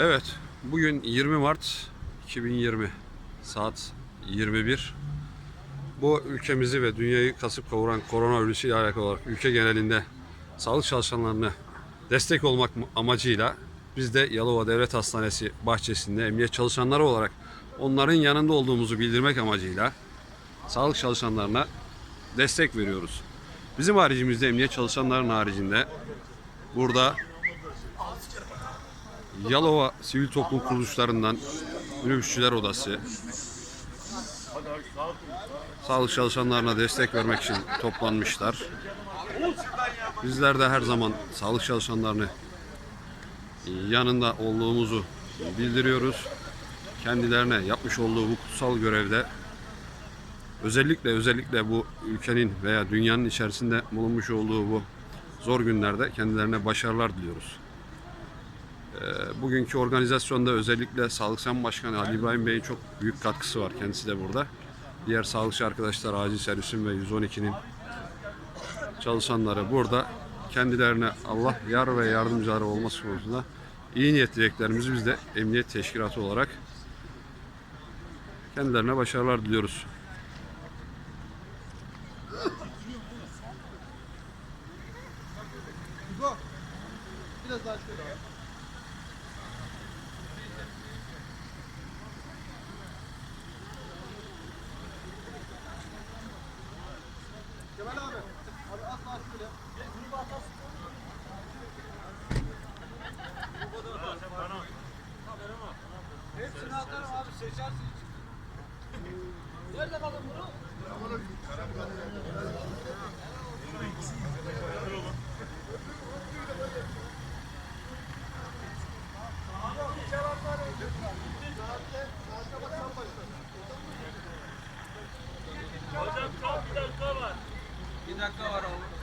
Evet, bugün 20 Mart 2020 saat 21. Bu ülkemizi ve dünyayı kasıp kavuran koronavirüsü ile alakalı olarak ülke genelinde sağlık çalışanlarına destek olmak amacıyla biz de Yalova Devlet Hastanesi bahçesinde emniyet çalışanları olarak onların yanında olduğumuzu bildirmek amacıyla sağlık çalışanlarına destek veriyoruz. Bizim haricimizde emniyet çalışanların haricinde burada Yalova Sivil Toplum Kuruluşlarından Minibüsçüler Odası sağlık çalışanlarına destek vermek için toplanmışlar. Bizler de her zaman sağlık çalışanlarını yanında olduğumuzu bildiriyoruz. Kendilerine yapmış olduğu bu kutsal görevde özellikle özellikle bu ülkenin veya dünyanın içerisinde bulunmuş olduğu bu zor günlerde kendilerine başarılar diliyoruz. Bugünkü organizasyonda özellikle Sağlık Sen Başkanı Ali İbrahim Bey'in çok büyük katkısı var. Kendisi de burada. Diğer sağlıkçı arkadaşlar, acil servisin ve 112'nin çalışanları burada. Kendilerine Allah yar ve yardımcıları olması konusunda iyi niyet dileklerimizi biz de emniyet teşkilatı olarak kendilerine başarılar diliyoruz. Biraz daha şöyle abi. Kemal abi. Abi az daha şöyle. Hepsini atarım abi seçersin. Nerede kalın bunu? Hocam çok bir dakika var. Bir dakika var oğlum.